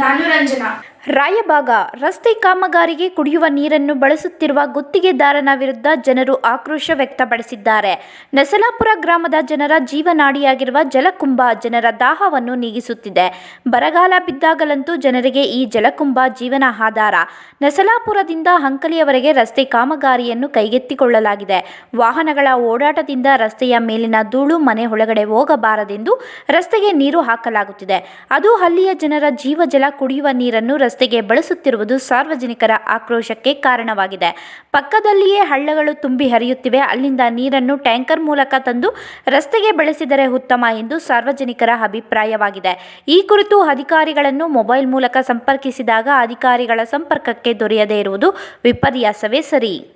నానురంజన. ರಾಯಬಾಗ, ರಸ್ತೆ ಕಾಮಗಾರಿಗೆ ಕುಡಿಯುವ ನೀರನ್ನು ಬಳಸುತ್ತಿರುವ ಗುತ್ತಿಗೆದಾರನ ವಿರುದ್ಧ ಜನರು ಆಕ್ರೋಶ ವ್ಯಕ್ತಪಡಿಸಿದ್ದಾರೆ. ನಸಲಾಪುರ ಗ್ರಾಮದ ಜನರ ಜೀವನಾಡಿಯಾಗಿರುವ ಜಲಕುಂಭ ಜನರ ದಾಹವನ್ನು ನೀಗಿಸುತ್ತಿದೆ. ಬರಗಾಲ ಬಿದ್ದಾಗಲಂತೂ ಜನರಿಗೆ ಈ ಜಲಕುಂಭ ಜೀವನ ಆಧಾರ. ನಸಲಾಪುರದಿಂದ ಹಂಕಲಿಯವರೆಗೆ ರಸ್ತೆ ಕಾಮಗಾರಿಯನ್ನು ಕೈಗೆತ್ತಿಕೊಳ್ಳಲಾಗಿದೆ. ವಾಹನಗಳ ಓಡಾಟದಿಂದ ರಸ್ತೆಯ ಮೇಲಿನ ಧೂಳು ಮನೆ ಒಳಗಡೆ ಹೋಗಬಾರದೆಂದು ರಸ್ತೆಗೆ ನೀರು ಹಾಕಲಾಗುತ್ತಿದೆ. ಅದು ಹಳ್ಳಿಯ ಜನರ ಜೀವಜಲ ಕುಡಿಯುವ ನೀರನ್ನು ರಸ್ತೆಗೆ ಬಳಸುತ್ತಿರುವುದು ಸಾರ್ವಜನಿಕರ ಆಕ್ರೋಶಕ್ಕೆ ಕಾರಣವಾಗಿದೆ. ಪಕ್ಕದಲ್ಲಿಯೇ ಹಳ್ಳಗಳು ತುಂಬಿ ಹರಿಯುತ್ತಿವೆ. ಅಲ್ಲಿಂದ ನೀರನ್ನು ಟ್ಯಾಂಕರ್ ಮೂಲಕ ತಂದು ರಸ್ತೆಗೆ ಬಳಸಿದರೆ ಉತ್ತಮ ಎಂದು ಸಾರ್ವಜನಿಕರ ಅಭಿಪ್ರಾಯವಾಗಿದೆ. ಈ ಕುರಿತು ಅಧಿಕಾರಿಗಳನ್ನು ಮೊಬೈಲ್ ಮೂಲಕ ಸಂಪರ್ಕಿಸಿದಾಗ ಅಧಿಕಾರಿಗಳ ಸಂಪರ್ಕಕ್ಕೆ ದೊರೆಯದೇ ಇರುವುದು ವಿಪರ್ಯಾಸವೇ ಸರಿ.